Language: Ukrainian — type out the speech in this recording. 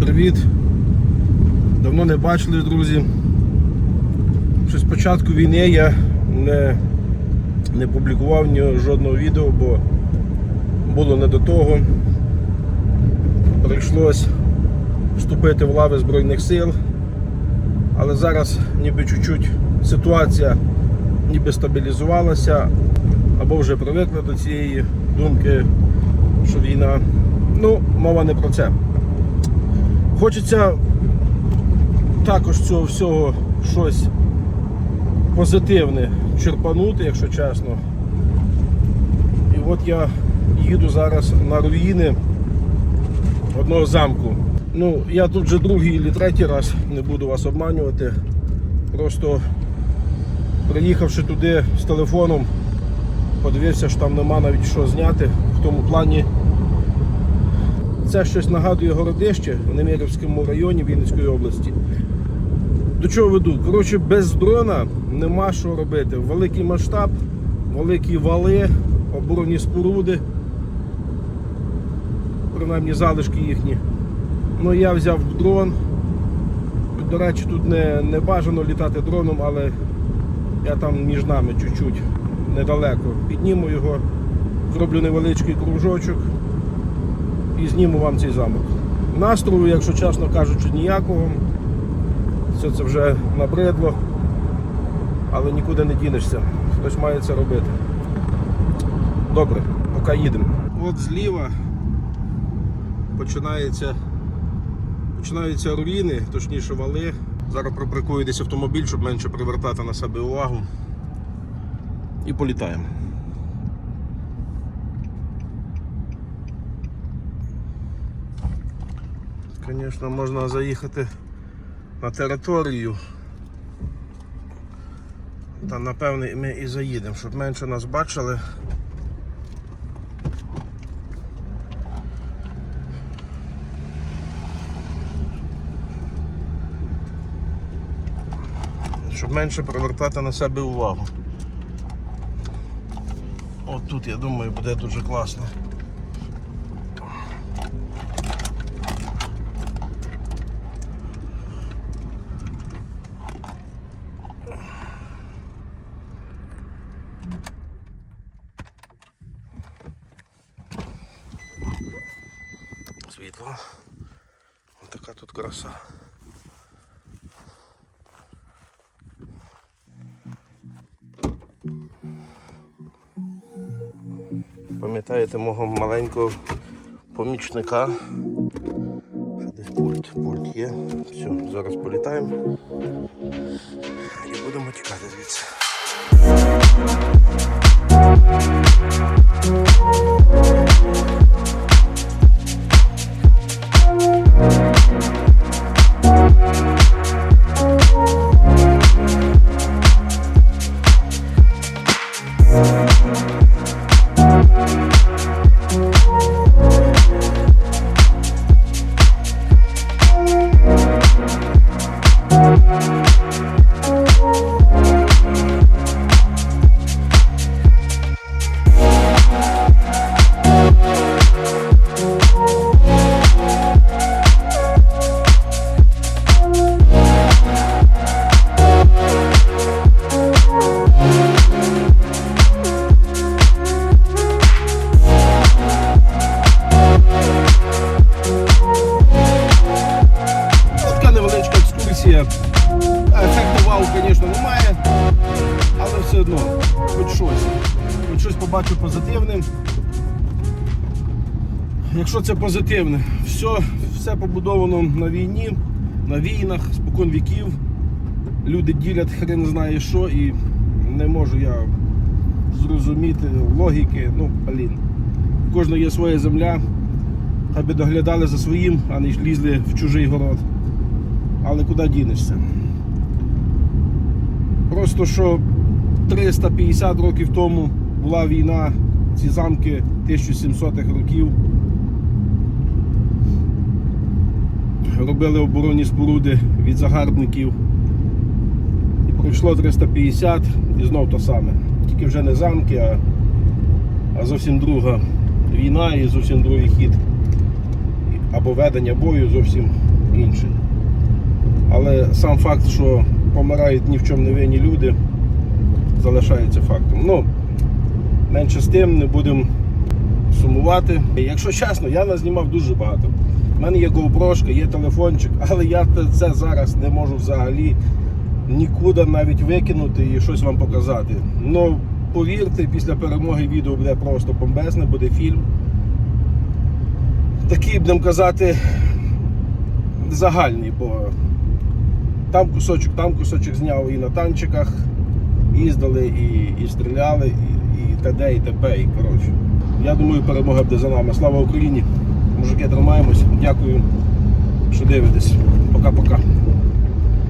привіт! Давно не бачили, друзі. Ще з початку війни я не, не публікував жодного відео, бо було не до того. Прийшлось вступити в лави Збройних сил. Але зараз ніби чуть-чуть ситуація ніби стабілізувалася, або вже привикли до цієї думки, що війна. Ну, мова не про це. Хочеться також цього всього щось позитивне черпанути, якщо чесно. І от я їду зараз на руїни одного замку. Ну, я тут вже другий чи третій раз не буду вас обманювати. Просто приїхавши туди з телефоном, подивився, що там нема навіть що зняти в тому плані. Це щось нагадує городище в Немирівському районі Вінницької області. До чого веду? Коротше, без дрона нема що робити. Великий масштаб, великі вали, оборонні споруди, принаймні залишки їхні. Ну я взяв дрон. До речі, тут не, не бажано літати дроном, але я там між нами чуть-чуть недалеко. Підніму його, зроблю невеличкий кружочок і зніму вам цей замок. Настрою, якщо чесно кажучи, ніякого. Все це вже набридло, але нікуди не дінешся. Хтось має це робити. Добре, поки їдемо. От зліва починається, починаються руїни, точніше вали. Зараз припаркую десь автомобіль, щоб менше привертати на себе увагу. І політаємо. Звісно, можна заїхати на територію. Та напевне ми і заїдемо, щоб менше нас бачили. Щоб менше привертати на себе увагу. От тут, я думаю, буде дуже класно. Світло. Ось така тут краса. Пам'ятаєте мого маленького помічника? Десь пульт, пульт є. Все, зараз політаємо і будемо тікати звідси. Така хоч щось. Хоч щось побачу позитивне. Якщо це позитивне, все, все побудовано на війні, на війнах, спокон віків. Люди ділять хрен знає що і не можу я зрозуміти логіки. Ну, блін. У кожного є своя земля. Хай би доглядали за своїм, а не лізли в чужий город. Але куди дінешся? Просто що 350 років тому була війна, ці замки 1700-х років. Робили оборонні споруди від загарбників. І пройшло 350 і знов то саме. Тільки вже не замки, а, а зовсім друга війна і зовсім другий хід або ведення бою зовсім інший. Але сам факт, що помирають ні в чому не винні люди, залишається фактом. Ну, менше з тим, не будемо сумувати. Якщо чесно, я назнімав дуже багато. У мене є GoPro, є телефончик, але я це зараз не можу взагалі нікуди навіть викинути і щось вам показати. Ну, повірте, після перемоги відео буде просто бомбезне, буде фільм. Такий, будемо казати, загальний, бо там кусочок, там кусочок зняв і на танчиках їздили, і, і стріляли, і, і т.д. і т.п. І, коротше. Я думаю, перемога буде за нами. Слава Україні! Мужики, тримаємось. Дякую, що дивитесь. Пока-пока.